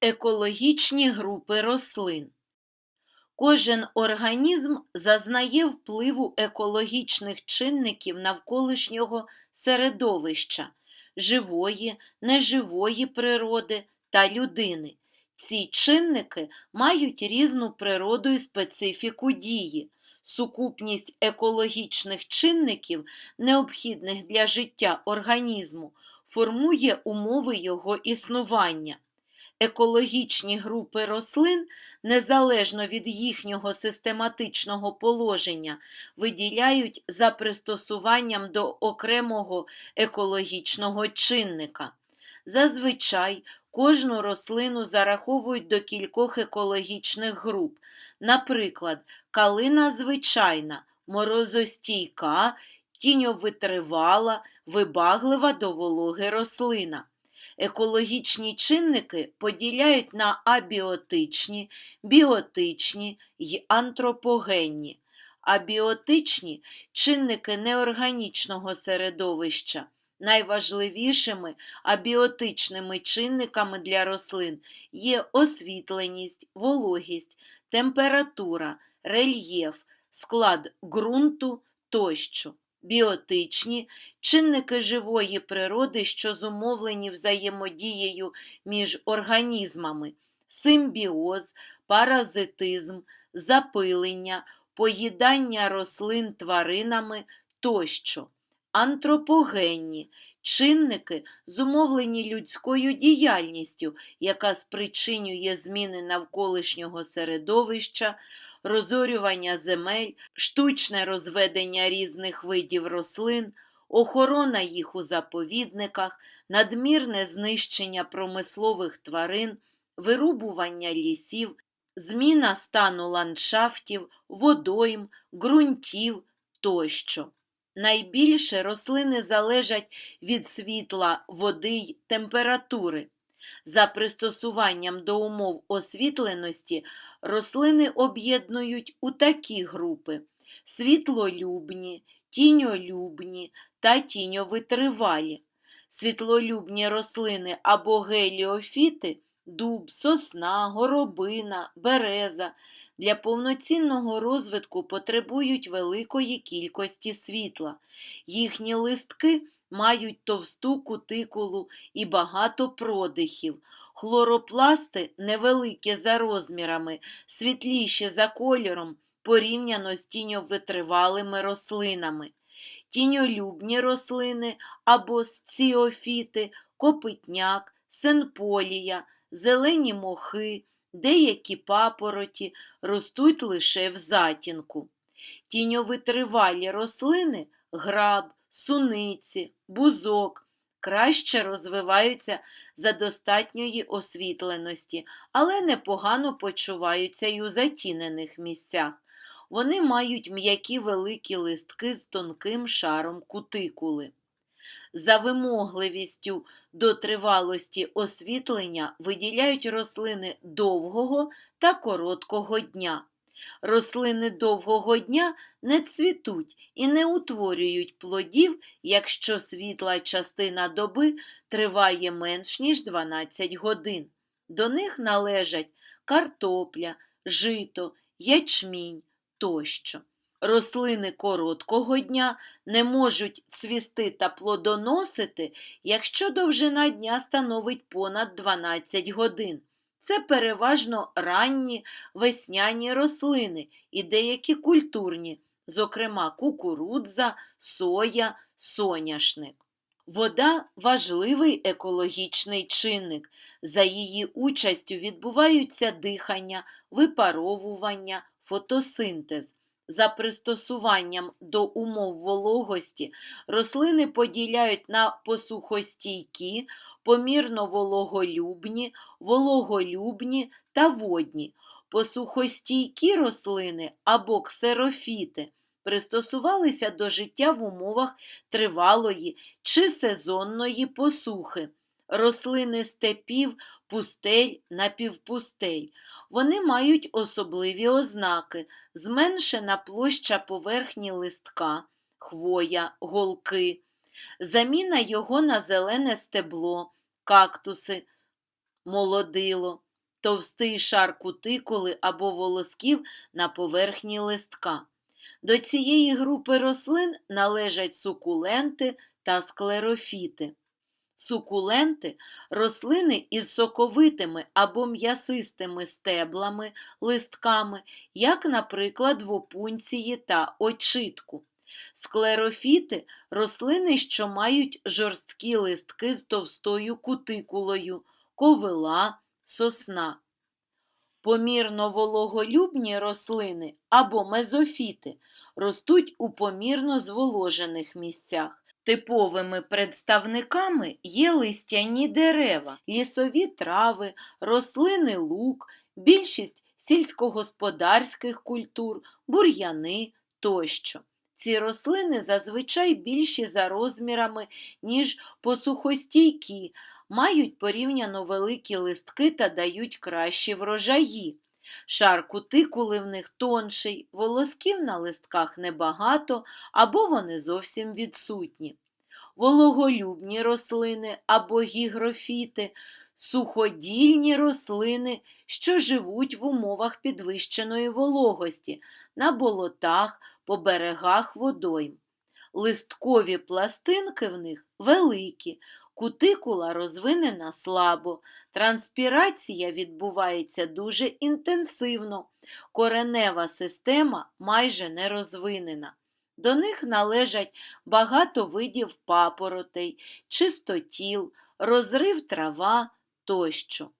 Екологічні групи рослин. Кожен організм зазнає впливу екологічних чинників навколишнього середовища, живої, неживої природи та людини. Ці чинники мають різну природу і специфіку дії. Сукупність екологічних чинників, необхідних для життя організму, формує умови його існування. Екологічні групи рослин, незалежно від їхнього систематичного положення, виділяють за пристосуванням до окремого екологічного чинника. Зазвичай кожну рослину зараховують до кількох екологічних груп. Наприклад, калина звичайна, морозостійка, тіньовитривала, вибаглива до вологи рослина. Екологічні чинники поділяють на абіотичні, біотичні й антропогенні. Абіотичні чинники неорганічного середовища. Найважливішими абіотичними чинниками для рослин є освітленість, вологість, температура, рельєф, склад ґрунту тощо. Біотичні чинники живої природи, що зумовлені взаємодією між організмами, симбіоз, паразитизм, запилення, поїдання рослин тваринами тощо, антропогенні чинники, зумовлені людською діяльністю, яка спричинює зміни навколишнього середовища, розорювання земель, штучне розведення різних видів рослин, охорона їх у заповідниках, надмірне знищення промислових тварин, вирубування лісів, зміна стану ландшафтів, водойм, ґрунтів тощо. Найбільше рослини залежать від світла, води й температури. За пристосуванням до умов освітленості рослини об'єднують у такі групи: світлолюбні, тіньолюбні та тіньовитривалі. Світлолюбні рослини або геліофіти дуб, сосна, горобина, береза для повноцінного розвитку потребують великої кількості світла. Їхні листки мають товсту кутикулу і багато продихів. Хлоропласти невеликі за розмірами, світліші за кольором порівняно з тіньовитривалими рослинами. Тіньолюбні рослини або сціофіти, копитняк, сенполія, зелені мохи, деякі папороті ростуть лише в затінку. Тіньовитривалі рослини граб, суниці, бузок краще розвиваються за достатньої освітленості, але непогано почуваються й у затінених місцях. Вони мають м'які великі листки з тонким шаром кутикули. За вимогливістю до тривалості освітлення виділяють рослини довгого та короткого дня. Рослини довгого дня не цвітуть і не утворюють плодів, якщо світла частина доби триває менш ніж 12 годин. До них належать картопля, жито, ячмінь тощо. Рослини короткого дня не можуть цвісти та плодоносити, якщо довжина дня становить понад 12 годин. Це переважно ранні весняні рослини і деякі культурні, зокрема кукурудза, соя, соняшник. Вода важливий екологічний чинник. За її участю відбуваються дихання, випаровування, фотосинтез. За пристосуванням до умов вологості рослини поділяють на посухостійкі, помірно вологолюбні, вологолюбні та водні. Посухостійкі рослини або ксерофіти пристосувалися до життя в умовах тривалої чи сезонної посухи. Рослини степів, пустель, напівпустель. Вони мають особливі ознаки, зменшена площа поверхні листка, хвоя, голки, заміна його на зелене стебло, кактуси, молодило, товстий шар кутикули або волосків на поверхні листка. До цієї групи рослин належать сукуленти та склерофіти. Сукуленти рослини із соковитими або м'ясистими стеблами, листками, як, наприклад, в опунції та очитку. Склерофіти рослини, що мають жорсткі листки з товстою кутикулою, ковила, сосна. Помірно вологолюбні рослини або мезофіти ростуть у помірно зволожених місцях. Типовими представниками є листяні дерева, лісові трави, рослини лук, більшість сільськогосподарських культур, бур'яни тощо. Ці рослини зазвичай більші за розмірами, ніж посухостійкі, мають порівняно великі листки та дають кращі врожаї. Шар кутикули в них тонший, волосків на листках небагато або вони зовсім відсутні. Вологолюбні рослини або гігрофіти, суходільні рослини, що живуть в умовах підвищеної вологості, на болотах, по берегах водойм. Листкові пластинки в них великі, кутикула розвинена слабо, транспірація відбувається дуже інтенсивно, коренева система майже не розвинена. До них належать багато видів папоротей, чистотіл, розрив трава тощо.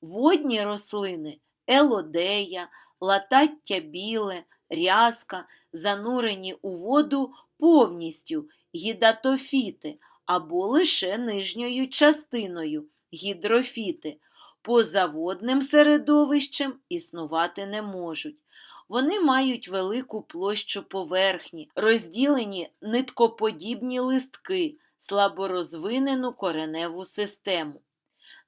Водні рослини елодея, латаття біле, рязка, занурені у воду повністю гідатофіти або лише нижньою частиною гідрофіти. Поза водним середовищем існувати не можуть. Вони мають велику площу поверхні, розділені ниткоподібні листки, слаборозвинену кореневу систему.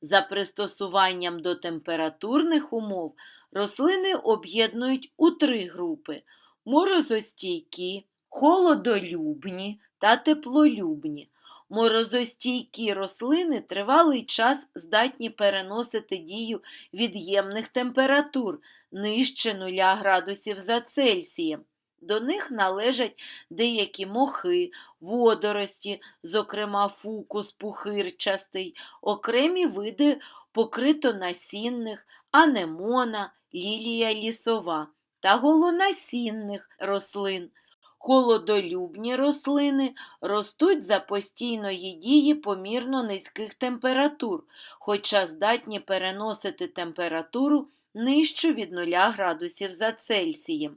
За пристосуванням до температурних умов рослини об'єднують у три групи морозостійкі, холодолюбні та теплолюбні. Морозостійкі рослини тривалий час здатні переносити дію від'ємних температур нижче 0 градусів за Цельсієм. До них належать деякі мохи, водорості, зокрема фукус пухирчастий, окремі види покритонасінних, анемона, лілія лісова та голонасінних рослин. Холодолюбні рослини ростуть за постійної дії помірно низьких температур, хоча здатні переносити температуру нижчу від 0 градусів за Цельсієм.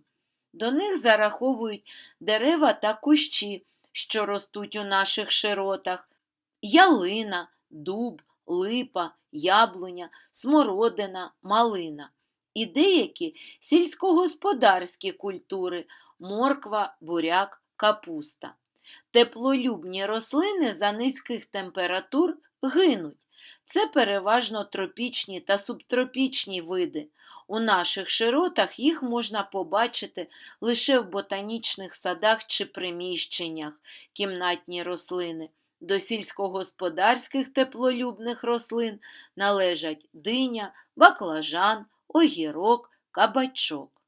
До них зараховують дерева та кущі, що ростуть у наших широтах, ялина, дуб, липа, яблуня, смородина, малина і деякі сільськогосподарські культури морква, буряк, капуста. Теплолюбні рослини за низьких температур гинуть. Це переважно тропічні та субтропічні види. У наших широтах їх можна побачити лише в ботанічних садах чи приміщеннях, кімнатні рослини. До сільськогосподарських теплолюбних рослин належать диня, баклажан, огірок, кабачок.